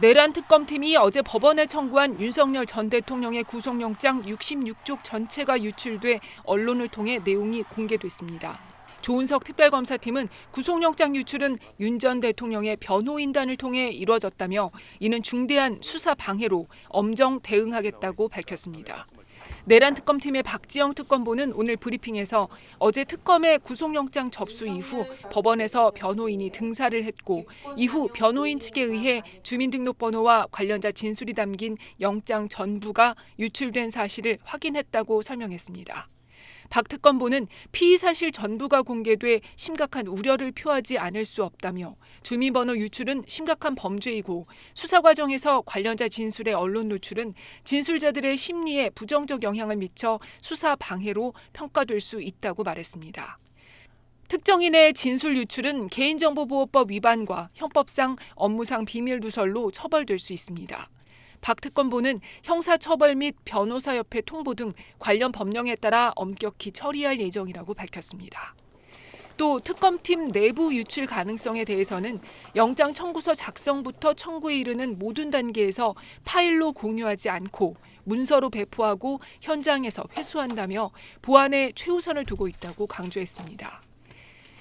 내란 특검팀이 어제 법원에 청구한 윤석열 전 대통령의 구속영장 66쪽 전체가 유출돼 언론을 통해 내용이 공개됐습니다. 조은석 특별검사팀은 구속영장 유출은 윤 전 대통령의 변호인단을 통해 이뤄졌다며 이는 중대한 수사 방해로 엄정 대응하겠다고 밝혔습니다. 내란 특검팀의 박지영 특검보는 오늘 브리핑에서 어제 특검의 구속영장 접수 이후 법원에서 변호인이 등사를 했고 이후 변호인 측에 의해 주민등록번호와 관련자 진술이 담긴 영장 전부가 유출된 사실을 확인했다고 설명했습니다. 박 특검보는 피의 사실 전부가 공개돼 심각한 우려를 표하지 않을 수 없다며 주민번호 유출은 심각한 범죄이고 수사 과정에서 관련자 진술의 언론 노출은 진술자들의 심리에 부정적 영향을 미쳐 수사 방해로 평가될 수 있다고 말했습니다. 특정인의 진술 유출은 개인정보보호법 위반과 형법상 업무상 비밀 누설로 처벌될 수 있습니다. 박 특검보는 형사처벌 및 변호사협회 통보 등 관련 법령에 따라 엄격히 처리할 예정이라고 밝혔습니다. 또 특검팀 내부 유출 가능성에 대해서는 영장 청구서 작성부터 청구에 이르는 모든 단계에서 파일로 공유하지 않고 문서로 배포하고 현장에서 회수한다며 보안에 최우선을 두고 있다고 강조했습니다.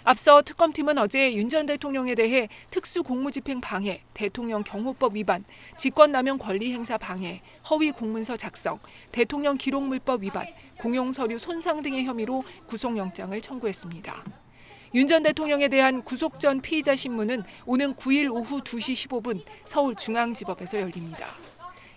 앞서 특검팀은 어제 윤 전 대통령에 대해 특수공무집행 방해, 대통령 경호법 위반, 직권남용 권리행사 방해, 허위 공문서 작성, 대통령 기록물법 위반, 공용서류 손상 등의 혐의로 구속영장을 청구했습니다. 윤 전 대통령에 대한 구속 전 피의자 신문은 오는 9일 오후 2시 15분 서울중앙지법에서 열립니다.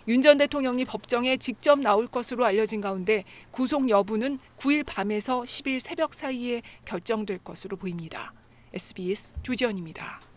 윤 전 대통령이 법정에 직접 나올 것으로 알려진 가운데 구속 여부는 9일 밤에서 10일 새벽 사이에 결정될 것으로 보입니다. SBS 조지현입니다.